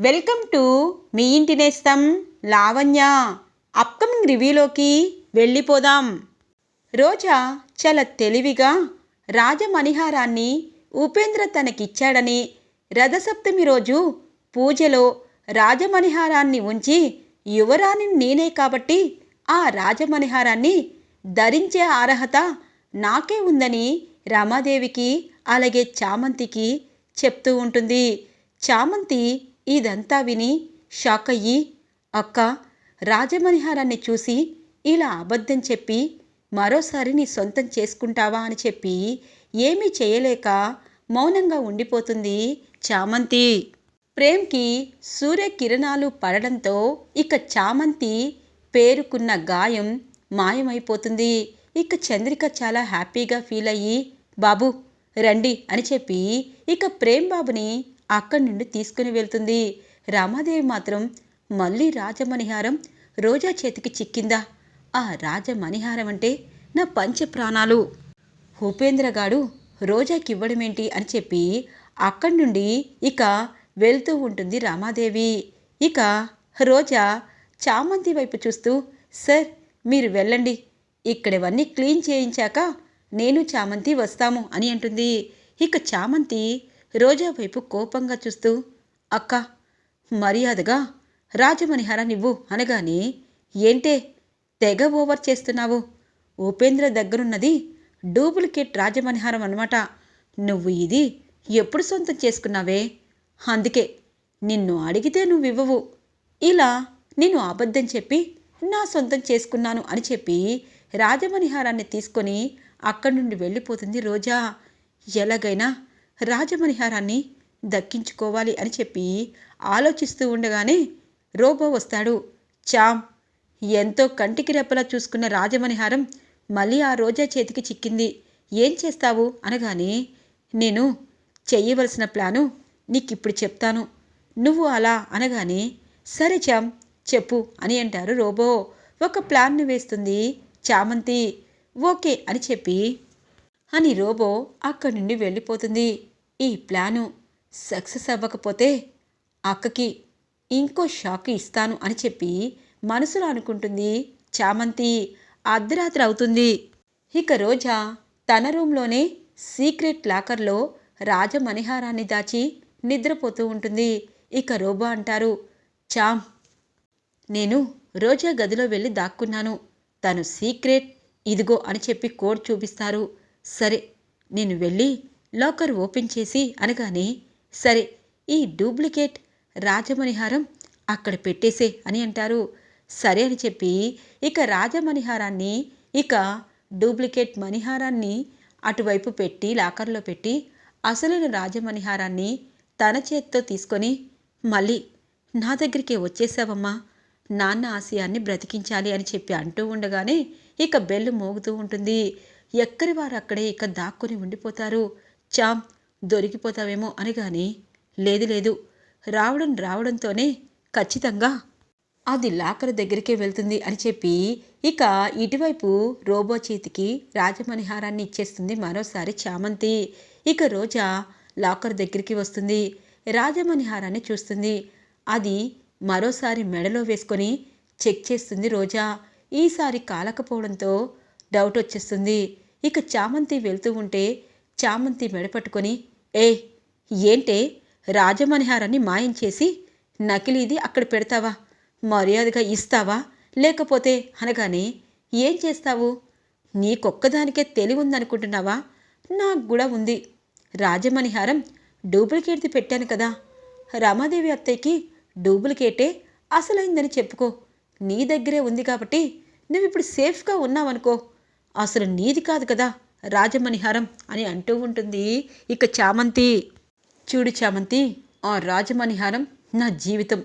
Welcome to me ఇంటి నేస్తం Lavanya. Upcoming రివ్యూలోకి వెళ్ళిపోదాం. రోజా చాలా తెలివిగా రాజమణిహారాన్ని ఉపేంద్ర తనకిచ్చాడని రథసప్తమి రోజు పూజలో రాజమణిహారాన్ని ఉంచి యువరాణి నేనే కాబట్టి ఆ రాజమణిహారాన్ని ధరించే అర్హత నాకే ఉందని రమాదేవికి అలాగే చామంతికి చెప్తూ ఉంటుంది. చామంతి ఇదంతా విని షాక్ అయ్యి అక్క రాజమణిహారాన్ని చూసి ఇలా అబద్ధం చెప్పి మరోసారి నీ సొంతం చేసుకుంటావా? అని చెప్పి ఏమీ చేయలేక మౌనంగా ఉండిపోతుంది చామంతి. ప్రేమ్కి సూర్యకిరణాలు పడడంతో ఇక చామంతి పేరుకున్న గాయం మాయమైపోతుంది. ఇక చంద్రిక చాలా హ్యాపీగా ఫీల్ అయ్యి బాబు రండి అని చెప్పి ఇక ప్రేమ్ బాబుని అక్కడి నుండి తీసుకుని వెళ్తుంది. రామాదేవి మాత్రం మళ్ళీ రాజమణిహారం రోజా చేతికి చిక్కిందా? ఆ రాజమణిహారం అంటే నా పంచ ప్రాణాలు. ఉపేంద్రగాడు రోజాకి ఇవ్వడమేంటి అని చెప్పి అక్కడి నుండి ఇక వెళ్తూ ఉంటుంది రామాదేవి. ఇక రోజా చామంతి వైపు చూస్తూ సార్ మీరు వెళ్ళండి. ఇక్కడివన్నీ క్లీన్ చేయించాక నేను చామంతి వస్తాము అని అంటుంది. ఇక చామంతి రోజా వైపు కోపంగా చూస్తూ అక్క మర్యాదగా రాజమణిహారాన్నివ్వు అనగానే ఏంటే తెగ ఓవర్ చేస్తున్నావు? ఉపేంద్ర దగ్గరున్నది డూప్లికేట్ రాజమణిహారం అనమాట నువ్వు ఇది ఎప్పుడు సొంతం చేసుకున్నావే? అందుకే నిన్ను అడిగితే నువ్వు ఇవ్వవు ఇలా నేను అబద్ధం చెప్పి నా సొంతం చేసుకున్నాను అని చెప్పి రాజమణిహారాన్ని తీసుకొని అక్కడి నుండి వెళ్ళిపోతుంది రోజా. ఎలాగైనా రాజమణిహారాన్ని దక్కించుకోవాలి అని చెప్పి ఆలోచిస్తూ ఉండగానే రోబో వస్తాడు. చామ్ ఎంతో కంటికి రెప్పలా చూసుకున్న రాజమణిహారం మళ్ళీ ఆ రోజా చేతికి చిక్కింది. ఏం చేస్తావు? అనగానే నేను చెయ్యవలసిన ప్లాను నీకిప్పుడు చెప్తాను. నువ్వు అలా అనగానే సరే చామ్ చెప్పు అని అంటారు రోబో. ఒక ప్లాన్ను వేస్తుంది చామంతి. ఓకే అని చెప్పి అని రోబో అక్కడి నుండి వెళ్ళిపోతుంది. ఈ ప్లాను సక్సెస్ అవ్వకపోతే అక్కకి ఇంకో షాక్ ఇస్తాను అని చెప్పి మనసులో అనుకుంటుంది చామంతి. అర్ధరాత్రి అవుతుంది. ఇక రోజా తన రూమ్లోనే సీక్రెట్ లాకర్లో రాజమణిహారాన్ని దాచి నిద్రపోతూ ఉంటుంది. ఇక రోబో అంటారు చామ్ నేను రోజా గదిలో వెళ్ళి దాక్కున్నాను. తను సీక్రెట్ ఇదిగో అని చెప్పి కోడ్ చూపిస్తారు. సరే నేను వెళ్ళి లాకర్ ఓపెన్ చేసి అనగానే సరే ఈ డూప్లికేట్ రాజమణిహారం అక్కడ పెట్టేసే అని అంటారు. సరే అని చెప్పి ఇక రాజమణిహారాన్ని ఇక డూప్లికేట్ మణిహారాన్ని అటువైపు పెట్టి లాకర్లో పెట్టి అసలైన రాజమణిహారాన్ని తన చేత్తో తీసుకొని మళ్ళీ నా దగ్గరికే వచ్చేసావమ్మా నాన్న ఆశయాన్ని బ్రతికించాలి అని చెప్పి అంటూ ఉండగానే ఇక బెల్లు మోగుతూ ఉంటుంది. ఎక్కడి వారు అక్కడే ఇక దాక్కుని ఉండిపోతారు. చామ్ దొరికిపోతావేమో అనగానే లేదు లేదు. రావడం రావడంతోనే ఖచ్చితంగా అది లాకర్ దగ్గరికే వెళ్తుంది అని చెప్పి ఇక ఇటువైపు రోబో చేతికి రాజమణిహారాన్ని ఇచ్చేస్తుంది మరోసారి చామంతి. ఇక రోజా లాకర్ దగ్గరికి వస్తుంది. రాజమణిహారాన్ని చూస్తుంది. అది మరోసారి మెడలో వేసుకొని చెక్ చేస్తుంది రోజా. ఈసారి కాలకపోవడంతో డౌట్ వచ్చేస్తుంది. ఇక చామంతి వెళ్తూ ఉంటే చామంతి మెడపట్టుకొని ఏ ఏంటే? రాజమణిహారాన్ని మాయం చేసి నకిలీది అక్కడ పెడతావా? మర్యాదగా ఇస్తావా? లేకపోతే అనగానే ఏం చేస్తావు? నీకొక్కదానికే తెలివి ఉందనుకుంటున్నావా నాకు కూడా ఉంది. రాజమణిహారం డూప్లికేట్ది పెట్టాను కదా. రమాదేవి అత్తయ్యకి డూప్లికేటే అసలైందని చెప్పుకో. నీ దగ్గరే ఉంది కాబట్టి నువ్వు ఇప్పుడు సేఫ్గా ఉన్నావనుకో. అసలు నీది కాదు కదా. రాజమణిహారం అని అంటూ ఉంటుంది. ఇక చామంతి చూడు చామంతి ఆ రాజమణిహారం నా జీవితం.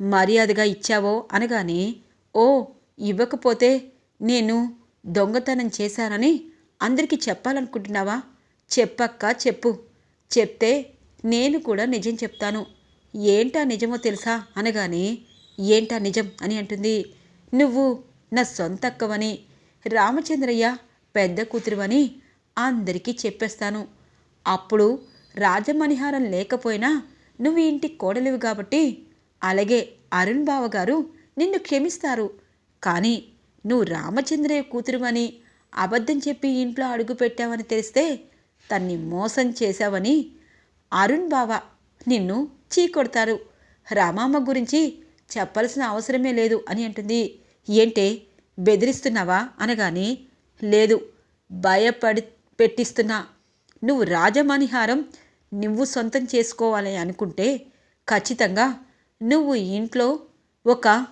మర్యాదగా ఇచ్చావో అనగానే ఓ ఇవ్వకపోతే నేను దొంగతనం చేశానని అందరికీ చెప్పాలనుకుంటున్నావా? చెప్పక్క చెప్పు. చెప్తే నేను కూడా నిజం చెప్తాను. ఏంటా నిజమో తెలుసా? అనగానే ఏంటా నిజం అని అంటుంది. నువ్వు నా సొంత అక్కవని రామచంద్రయ్య పెద్ద కూతురువని అందరికీ చెప్పేస్తాను. అప్పుడు రాజమణిహారం లేకపోయినా నువ్వు ఇంటి కోడలివి కాబట్టి అలాగే అరుణ్ బావ గారు నిన్ను క్షమిస్తారు. కానీ నువ్వు రామచంద్రయ్య కూతురువని అబద్ధం చెప్పి ఇంట్లో అడుగు పెట్టావని తెలిస్తే తన్ని మోసం చేశావని అరుణ్ బావ నిన్ను చీకొడతారు. రామమ్మ గురించి చెప్పాల్సిన అవసరమే లేదు అని అంటుంది. ఏంటే బెదిరిస్తున్నావా? అనగానే లేదు. భయపడి పెట్టిస్తున్నా. నువ్వు రాజమణిహారం నువ్వు సొంతం చేసుకోవాలి అనుకుంటే ఖచ్చితంగా నువ్వు ఇంట్లో ఒక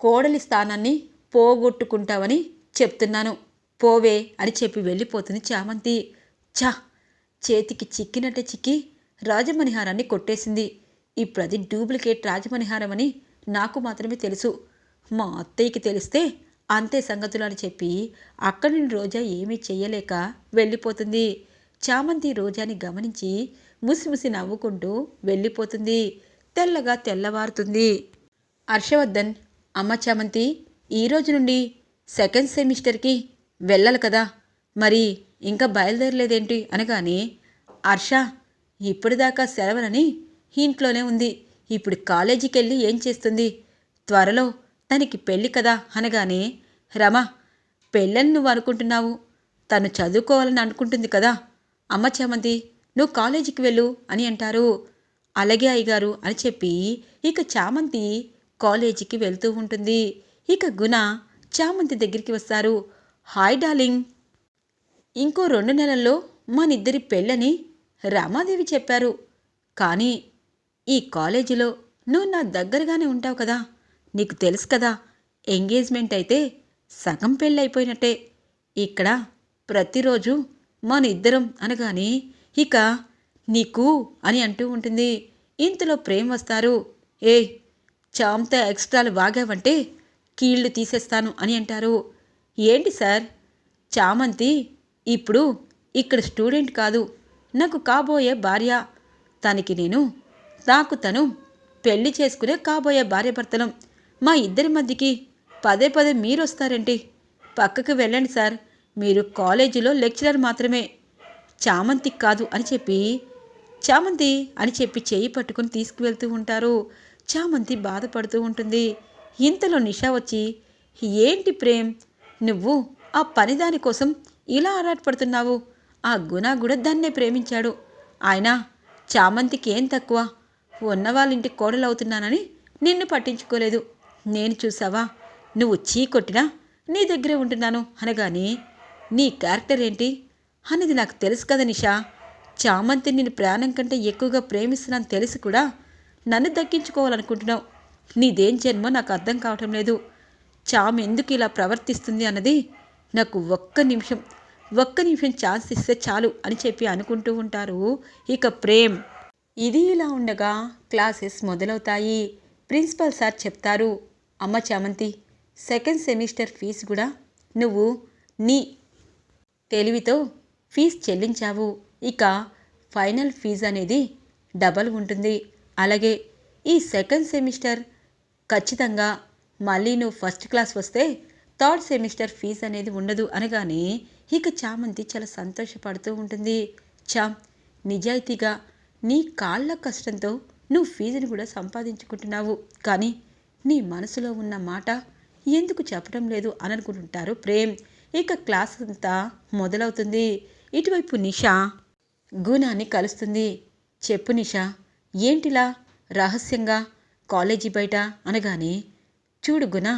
కోడలి స్థానాన్ని పోగొట్టుకుంటావని చెప్తున్నాను. పోవే అని చెప్పి వెళ్ళిపోతుంది చామంతి. చా చేతికి చిక్కినట్టే చిక్కి రాజమణిహారాన్ని కొట్టేసింది. ఇప్పుడు అది డూప్లికేట్ రాజమణిహారం అని నాకు మాత్రమే తెలుసు. మా అత్తయ్యకి తెలిస్తే అంతే సంగతులు అని చెప్పి అక్కడి నుండి రోజా ఏమీ చేయలేక వెళ్ళిపోతుంది. చామంతి రోజాని గమనించి ముసిముసి నవ్వుకుంటూ వెళ్ళిపోతుంది. తెల్లగా తెల్లవారుతుంది. హర్షవర్ధన్ అమ్మ చామంతి ఈ రోజు నుండి సెకండ్ సెమిస్టర్కి వెళ్ళాలి కదా. మరి ఇంకా బయలుదేరలేదేంటి అనగానే హర్ష ఇప్పటిదాకా సెలవులని ఇంట్లోనే ఉంది. ఇప్పుడు కాలేజీకి వెళ్ళి ఏం చేస్తుంది? త్వరలో తనకి పెళ్ళి కదా అనగానే రమ పెళ్ళని నువ్వు అనుకుంటున్నావు. తను చదువుకోవాలని అనుకుంటుంది కదా. అమ్మ చామంతి నువ్వు కాలేజీకి వెళ్ళు అని అంటారు. అలాగే అయ్యగారు అని చెప్పి ఇక చామంతి కాలేజీకి వెళ్తూ ఉంటుంది. ఇక గుణ చామంతి దగ్గరికి వస్తారు. Hi darling. ఇంకో రెండు నెలల్లో మనిద్దరి పెళ్ళని రామాదేవి చెప్పారు. కానీ ఈ కాలేజీలో నువ్వు నా దగ్గరగానే ఉంటావు కదా. నీకు తెలుసు కదా ఎంగేజ్మెంట్ అయితే సగం పెళ్ళైపోయినట్టే. ఇక్కడ ప్రతిరోజు మన ఇద్దరం అనగానే ఇక నీకు అని అంటూ ఉంటుంది. ఇంతలో ప్రేమ్ వస్తారు. ఏ చాంత ఎక్స్ట్రాలు వాగావంటే కీళ్ళు తీసేస్తాను అని అంటారు. ఏంటి సార్? చామంతి ఇప్పుడు ఇక్కడ స్టూడెంట్ కాదు. నాకు కాబోయే భార్య. తనకి నేను నాకు తను పెళ్ళి చేసుకునే కాబోయే భార్యాభర్తలం మా ఇద్దరి మధ్యకి పదే పదే మీరు వస్తారేంటి పక్కకు వెళ్ళండి సార్. మీరు కాలేజీలో లెక్చరర్ మాత్రమే. చామంతి కాదు అని చెప్పి చామంతి అని చెప్పి చేయి పట్టుకుని తీసుకువెళ్తూ ఉంటారు. చామంతి బాధపడుతూ ఉంటుంది. ఇంతలో నిషా వచ్చి ఏంటి ప్రేమ్? నువ్వు ఆ పనిదాని కోసం ఇలా ఆరాటపడుతున్నావు? ఆ గుణ కూడా దాన్నే ప్రేమించాడు. ఆయన చామంతికి ఏం తక్కువ? ఉన్న వాళ్ళ ఇంటికి కోడలవుతున్నానని నిన్ను పట్టించుకోలేదు. నేను చూసావా? నువ్వు చీ కొట్టినా నీ దగ్గరే ఉంటున్నాను అనగానే నీ క్యారెక్టర్ ఏంటి? అనేది నాకు తెలుసు కదా నిషా. చామంతి నేను ప్రాణం కంటే ఎక్కువగా ప్రేమిస్తున్నాను తెలిసి కూడా. నన్ను దక్కించుకోవాలనుకుంటున్నావు. నీదేం జన్మో నాకు అర్థం కావటం లేదు. చామ ఎందుకు ఇలా ప్రవర్తిస్తుంది అన్నది నాకు ఒక్క నిమిషం ఒక్క నిమిషం ఛాన్స్ ఇస్తే చాలు అని చెప్పి అనుకుంటూ ఉంటారు. ఇక ప్రేమ్. ఇది ఇలా ఉండగా క్లాసెస్ మొదలవుతాయి. ప్రిన్సిపల్ సార్ చెప్తారు అమ్మ చామంతి సెకండ్ సెమిస్టర్ ఫీజు కూడా నువ్వు నీ తెలివితో ఫీజు చెల్లించావు. ఇక ఫైనల్ ఫీజు అనేది డబల్ ఉంటుంది. అలాగే ఈ సెకండ్ సెమిస్టర్ ఖచ్చితంగా మళ్ళీ నువ్వు ఫస్ట్ క్లాస్ వస్తే థర్డ్ సెమిస్టర్ ఫీజు అనేది ఉండదు అనగానే ఇక చామంతి చాలా సంతోషపడుతూ ఉంటుంది. చామ్ నిజాయితీగా నీ కాళ్ళ కష్టంతో నువ్వు ఫీజుని కూడా సంపాదించుకుంటున్నావు. కానీ నీ మనసులో ఉన్న మాట ఎందుకు చెప్పడం లేదు అని అనుకుంటుంటారు ప్రేమ్. ఇక క్లాస్ అంతా మొదలవుతుంది. ఇటువైపు నిషా గుణాన్ని కలుస్తుంది. చెప్పు నిషా ఏంటిలా? రహస్యంగా? కాలేజీ బయట? అనగానే చూడు గుణ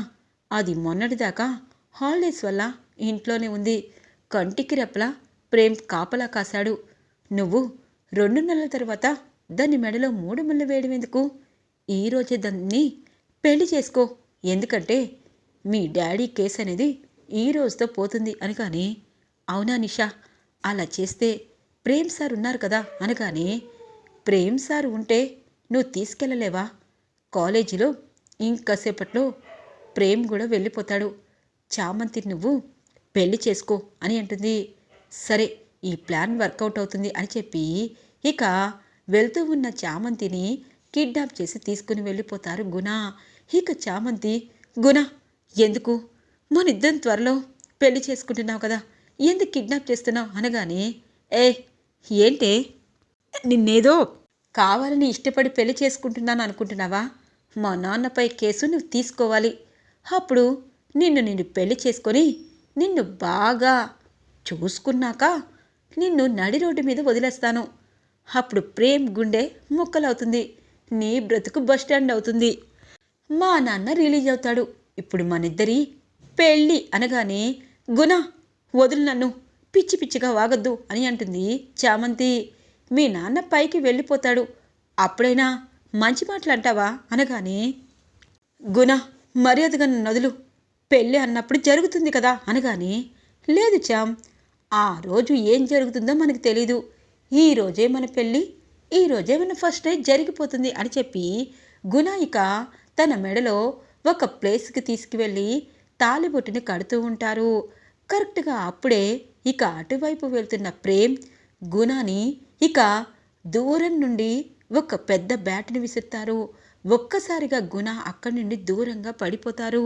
అది మొన్నటిదాకా హాలిడేస్ వల్ల ఇంట్లోనే ఉంది. కంటికి రెప్పలా ప్రేమ్ కాపలా కాశాడు. నువ్వు రెండు నెలల తర్వాత దాన్ని మెడలో మూడు ముళ్ళు వేయడం ఎందుకు? ఈరోజే దాన్ని పెళ్ళి చేసుకో. ఎందుకంటే మీ డాడీ కేసు అనేది ఈ రోజుతో పోతుంది అనగానే అవునా నిషా? అలా చేస్తే ప్రేమ్ సార్ ఉన్నారు కదా అనగానే ప్రేమ్ సార్ ఉంటే నువ్వు తీసుకెళ్ళలేవా? కాలేజీలో ఇంకాసేపట్లో ప్రేమ్ కూడా వెళ్ళిపోతాడు. చామంతి నువ్వు పెళ్ళి చేసుకో అని అంటుంది. సరే ఈ ప్లాన్ వర్కౌట్ అవుతుంది అని చెప్పి ఇక వెళ్తూ ఉన్న చామంతిని కిడ్నాప్ చేసి తీసుకుని వెళ్ళిపోతారు గుణ ఇక చామంతి గుణ ఎందుకు? మనిద్దరం త్వరలో పెళ్ళి చేసుకుంటున్నావు కదా ఎందుకు కిడ్నాప్ చేస్తున్నావు అనగానే ఏ ఏంటే? నిన్నేదో కావాలని ఇష్టపడి పెళ్ళి చేసుకుంటున్నాను అనుకుంటున్నావా? మా నాన్నపై కేసు నువ్వు తీసుకోవాలి. అప్పుడు నిన్ను నిన్ను పెళ్ళి చేసుకొని నిన్ను బాగా చూసుకున్నాక నిన్ను నడి రోడ్డు మీద వదిలేస్తాను. అప్పుడు ప్రేమ్ గుండె ముక్కలవుతుంది. నీ బ్రతుకు బస్ స్టాండ్ అవుతుంది. మా నాన్న రిలీజ్ అవుతాడు. ఇప్పుడు మనిద్దరి పెళ్ళి అనగానే గుణ వదులు నన్ను. పిచ్చి పిచ్చిగా వాగద్దు అని అంటుంది చామంతి. మీ నాన్న పైకి వెళ్ళిపోతాడు. అప్పుడైనా మంచి మాటలు అంటావా అనగానే గుణ మర్యాదగా నదులు పెళ్ళి అన్నప్పుడు జరుగుతుంది కదా? అనగానే లేదు చామ్ ఆ రోజు ఏం జరుగుతుందో మనకు తెలీదు. ఈరోజే మన పెళ్ళి ఈ రోజే మన ఫస్ట్ నైట్ జరిగిపోతుంది అని చెప్పి గుణ ఇక తన మెడలో ఒక ప్లేస్కి తీసుకువెళ్ళి తాలిబొట్టుని కడుతూ ఉంటారు. కరెక్ట్గా అప్పుడే ఇక అటువైపు వెళ్తున్న ప్రేమ్ గుణాని ఇక దూరం నుండి ఒక పెద్ద బ్యాట్ని విసురుతారు. ఒక్కసారిగా గుణ అక్కడి నుండి దూరంగా పడిపోతారు.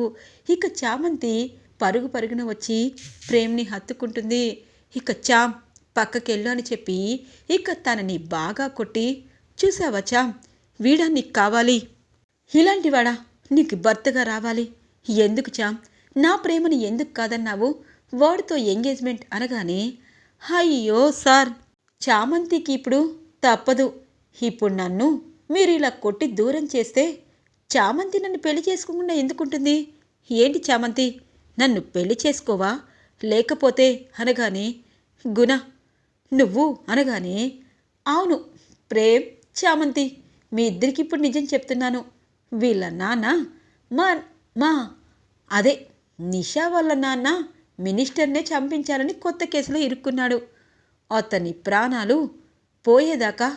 ఇక చామంతి పరుగు పరుగున వచ్చి ప్రేమ్ని హత్తుకుంటుంది. ఇక చామ్ పక్కకెళ్ళు అని చెప్పి ఇక తనని బాగా కొట్టి చూసావా వీడా నీకు కావాలి. ఇలాంటివాడా? నీకు భర్తగా రావాలి. ఎందుకు చా? నా ప్రేమని ఎందుకు కాదన్నావు? వాడితో ఎంగేజ్మెంట్ అనగానే అయ్యో సార్ చామంతికి ఇప్పుడు తప్పదు. ఇప్పుడు నన్ను మీరు ఇలా కొట్టి దూరం చేస్తే చామంతి నన్ను పెళ్ళి చేసుకోకుండా ఎందుకుంటుంది? ఏంటి చామంతి? నన్ను పెళ్ళి చేసుకోవా? లేకపోతే అనగానే గుణ నువ్వు అనగానే అవును ప్రేమ్ చామంతి మీ ఇద్దరికి ఇప్పుడు నిజం చెప్తున్నాను. వీళ్ళ నాన్న మా మా అదే నిషా వాళ్ళ నాన్న మినిస్టర్నే చంపించాలని కొత్త కేసులో ఇరుక్కున్నాడు. అతని ప్రాణాలు పోయేదాకా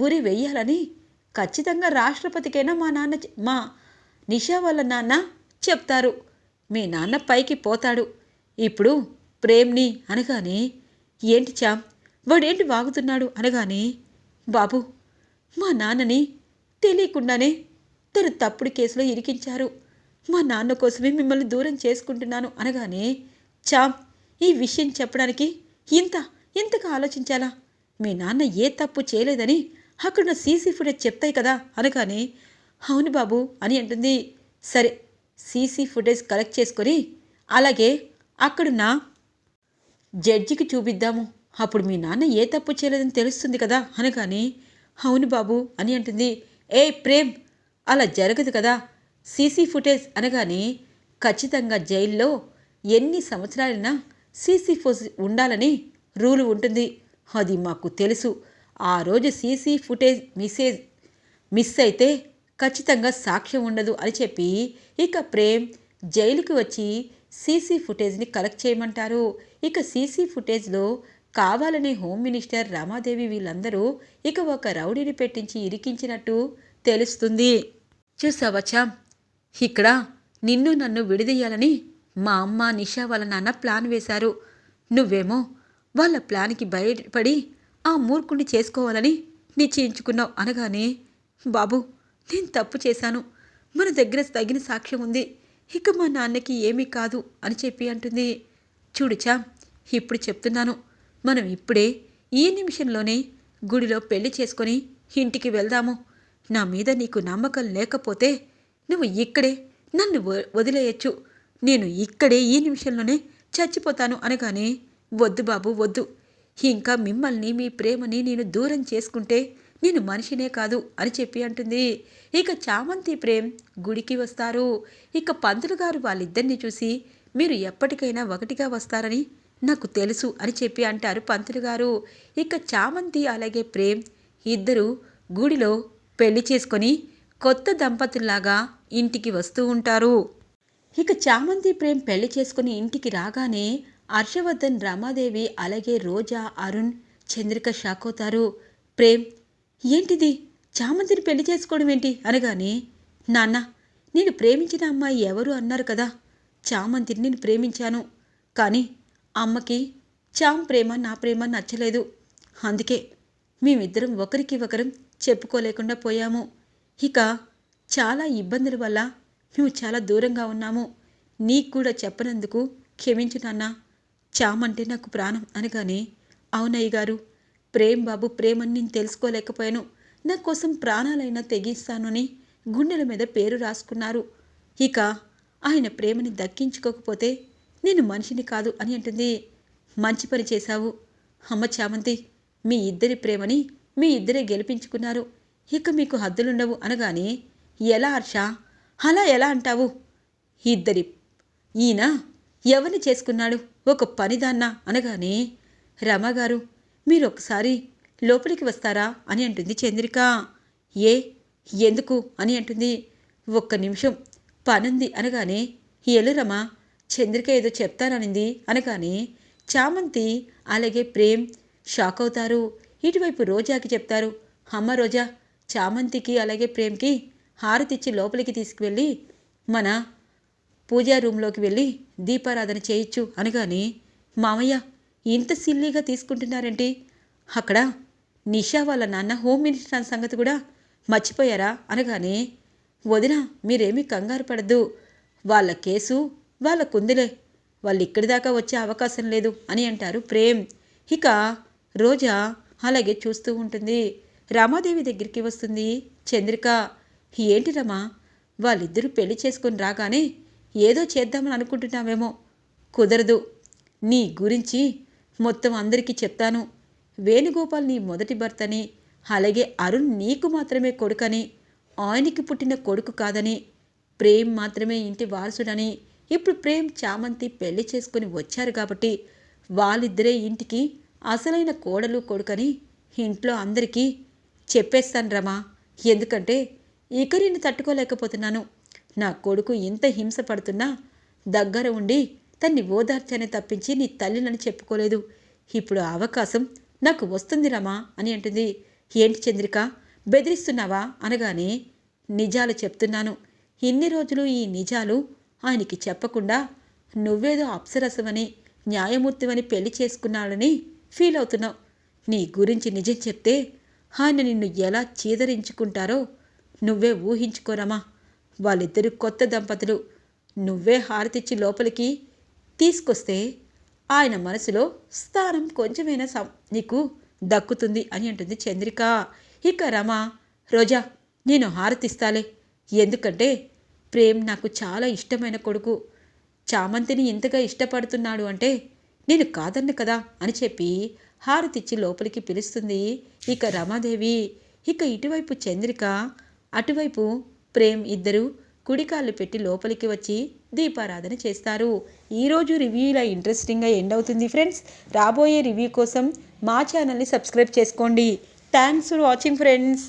ఊరి వెయ్యాలని ఖచ్చితంగా రాష్ట్రపతికైనా మా నాన్న మా నిషా వాళ్ళ నాన్న చెప్తారు. మీ నాన్న పైకి పోతాడు. ఇప్పుడు ప్రేమ్ని అనగానే ఏంటి చామ్ వాడేంటి వాగుతున్నాడు అనగానే బాబు మా నాన్నని తెలియకుండానే తను తప్పుడు కేసులో ఇరికించారు. మా నాన్న కోసమే మిమ్మల్ని దూరం చేసుకుంటున్నాను అనగానే చామ్ ఈ విషయం చెప్పడానికి ఇంత ఇంతగా ఆలోచించాలా? మీ నాన్న ఏ తప్పు చేయలేదని అక్కడున్న సీసీ ఫుటేజ్ చెప్తాయి కదా అనగానే అవును బాబు అని అంటుంది. సరే సీసీ ఫుటేజ్ కలెక్ట్ చేసుకొని అలాగే అక్కడున్న జడ్జికి చూపిద్దాము అప్పుడు మీ నాన్న ఏ తప్పు చేయలేదని తెలుస్తుంది కదా అనగానే అవును బాబు అని అంటుంది. ఏ ప్రేమ్ అలా జరగదు కదా సీసీ ఫుటేజ్ అనగానే ఖచ్చితంగా జైల్లో ఎన్ని సంవత్సరాలైనా సీసీ ఫోజ్ ఉండాలని రూలు ఉంటుంది. అది మాకు తెలుసు. ఆ రోజు సీసీ ఫుటేజ్ మిసేజ్ మిస్ అయితే ఖచ్చితంగా సాక్ష్యం ఉండదు అని చెప్పి ఇక ప్రేమ్ జైలుకి వచ్చి సీసీ ఫుటేజ్ని కలెక్ట్ చేయమంటారు. ఇక సీసీ ఫుటేజ్లో కావాలనే హోమ్ మినిస్టర్ రమాదేవి వీళ్ళందరూ ఇక ఒక రౌడీని పెట్టించి ఇరికించినట్టు తెలుస్తుంది. చూసావచ్చా ఇక్కడ నిన్ను నన్ను విడదీయాలని మా అమ్మ నిషా వాళ్ళ నాన్న ప్లాన్ వేశారు. నువ్వేమో వాళ్ళ ప్లాన్కి బయటపడి ఆ మూర్ఖుని చేసుకోవాలని నిశ్చయించుకున్నావు అనగానే బాబు నేను తప్పు చేశాను. మన దగ్గర తగిన సాక్ష్యం ఉంది. ఇక మా నాన్నకి ఏమీ కాదు అని చెప్పి అంటుంది. చూడుచా ఇప్పుడు చెప్తున్నాను. మనం ఇప్పుడే ఈ నిమిషంలోనే గుడిలో పెళ్ళి చేసుకొని ఇంటికి వెళ్దాము. నా మీద నీకు నమ్మకం లేకపోతే నువ్వు ఇక్కడే నన్ను వ- వదిలేయచ్చు. నేను ఇక్కడే ఈ నిమిషంలోనే చచ్చిపోతాను అనగానే వద్దు బాబు వద్దు. ఇంకా మిమ్మల్ని మీ ప్రేమని నేను దూరం చేసుకుంటే నేను మనిషినే కాదు అని చెప్పి అంటుంది. ఇక చామంతి ప్రేమ్ గుడికి వస్తారు. ఇక పంతులు గారు వాళ్ళిద్దరిని చూసి మీరు ఎప్పటికైనా ఒకటిగా వస్తారని నాకు తెలుసు అని చెప్పి అంటారు పంతులు గారు. ఇక చామంతి అలాగే ప్రేమ్ ఇద్దరు గుడిలో పెళ్ళి చేసుకొని కొత్త దంపతుల్లాగా ఇంటికి వస్తూ ఉంటారు. ఇక చామంతి ప్రేమ్ పెళ్ళి చేసుకుని ఇంటికి రాగానే హర్షవర్ధన్ రమాదేవి అలాగే రోజా అరుణ్ చంద్రిక షాక్ అవుతారు ప్రేమ్ ఏంటిది? చామంతిని పెళ్ళి చేసుకోవడం ఏంటి? అనగానే నాన్న నేను ప్రేమించిన అమ్మాయి ఎవరు? అన్నారు కదా. చామంతిని నేను ప్రేమించాను. కానీ అమ్మకి చామ్ ప్రేమ నా ప్రేమ నచ్చలేదు. అందుకే మేమిద్దరం ఒకరికి ఒకరం చెప్పుకోలేకుండా పోయాము. ఇక చాలా ఇబ్బందుల వల్ల మేము చాలా దూరంగా ఉన్నాము. నీకు కూడా చెప్పనందుకు క్షమించు నాన్న. చామంటే నాకు ప్రాణం అనగానే అవునయ్య గారు ప్రేమ్ బాబు ప్రేమని నేను తెలుసుకోలేకపోయాను. నా కోసం ప్రాణాలైనా తెగిస్తానని గుండెల మీద పేరు రాసుకున్నారు. ఇక ఆయన ప్రేమని దక్కించుకోకపోతే నేను మనిషిని కాదు అని అంటుంది. మంచి పని చేశావు. అమ్మ చామంతి మీ ఇద్దరి ప్రేమని మీ ఇద్దరే గెలిపించుకున్నారు. ఇక మీకు హద్దులుండవు అనగానే ఎలా హర్ష? అలా ఎలా అంటావు? ఇద్దరి ఈయన ఎవరిని చేసుకున్నాడు? ఒక పనిదాన్న అనగానే రమగారు మీరు ఒకసారి లోపలికి వస్తారా? అని అంటుంది చంద్రిక. ఏ ఎందుకు? అని అంటుంది. ఒక్క నిమిషం పనుంది అనగానే ఎలురమా చంద్రిక ఏదో చెప్తాననింది అనగానే చామంతి అలాగే ప్రేమ్ షాక్ అవుతారు. ఇటువైపు రోజాకి చెప్తారు అమ్మ రోజా చామంతికి అలాగే ప్రేమ్కి హారతిచ్చి లోపలికి తీసుకువెళ్ళి మన పూజా రూమ్లోకి వెళ్ళి దీపారాధన చేయొచ్చు అనగానే మామయ్య ఇంత సిల్లీగా తీసుకుంటున్నారేంటి? అక్కడ నిషా వాళ్ళ నాన్న హోమ్ మినిస్టర్ సంగతి కూడా మర్చిపోయారా? అనగానే వదిన మీరేమీ కంగారు పడద్దు. వాళ్ళ కేసు వాళ్ళ కుందిలే వాళ్ళు ఇక్కడి దాకా వచ్చే అవకాశం లేదు అని అంటారు ప్రేమ్. ఇక రోజా అలాగే చూస్తూ ఉంటుంది. రామాదేవి దగ్గరికి వస్తుంది. చంద్రిక ఏంటి రమా వాళ్ళిద్దరూ పెళ్ళి చేసుకుని రాగానే ఏదో చేద్దామని అనుకుంటున్నామేమో కుదరదు. నీ గురించి మొత్తం అందరికీ చెప్తాను. వేణుగోపాల్ నీ మొదటి భర్తని అలాగే అరుణ్ నీకు మాత్రమే కొడుకని ఆయనకి పుట్టిన కొడుకు కాదని ప్రేమ్ మాత్రమే ఇంటి వారసుడని ఇప్పుడు ప్రేమ్ చామంతి పెళ్ళి చేసుకుని వచ్చారు కాబట్టి వాళ్ళిద్దరే ఇంటికి అసలైన కోడలు కొడుకని ఇంట్లో అందరికీ చెప్పేస్తాను రమా. ఎందుకంటే ఇక నేను తట్టుకోలేకపోతున్నాను. నా కొడుకు ఇంత హింస పడుతున్నా దగ్గర ఉండి తన్ని ఓదార్చానే తప్పించి నీ తల్లినని చెప్పుకోలేదు. ఇప్పుడు అవకాశం నాకు వస్తుంది రమా అని అంటుంది. ఏంటి చంద్రిక బెదిరిస్తున్నావా? అనగానే నిజాలు చెప్తున్నాను. ఇన్ని రోజులు ఈ నిజాలు ఆయనకి చెప్పకుండా నువ్వేదో అప్సరసమని న్యాయమూర్తివని పెళ్ళి చేసుకున్నాడని ఫీల్ అవుతున్నావు. నీ గురించి నిజం చెప్తే ఆయన నిన్ను ఎలా చీదరించుకుంటారో నువ్వే ఊహించుకోరమ్మా వాళ్ళిద్దరు కొత్త దంపతులు. నువ్వే హారతిచ్చి లోపలికి తీసుకొస్తే ఆయన మనసులో స్థానం కొంచెమైనా సం నీకు దక్కుతుంది అని అంటుంది చంద్రిక. ఇక రమ రోజా నేను హారతిస్తాలే. ఎందుకంటే ప్రేమ్ నాకు చాలా ఇష్టమైన కొడుకు. చామంతిని ఇంతగా ఇష్టపడుతున్నాడు అంటే నేను కాదన్ను కదా అని చెప్పి హారతిచ్చి లోపలికి పిలుస్తుంది. ఇక రమాదేవి ఇక ఇటువైపు చంద్రిక అటువైపు ప్రేమ్ ఇద్దరు కుడికాళ్ళు పెట్టి లోపలికి వచ్చి దీపారాధన చేస్తారు. ఈరోజు రివ్యూ ఇలా ఇంట్రెస్టింగ్గా ఎండ్ అవుతుంది ఫ్రెండ్స్. రాబోయే రివ్యూ కోసం మా ఛానల్ని సబ్స్క్రైబ్ చేసుకోండి. Thanks for watching friends.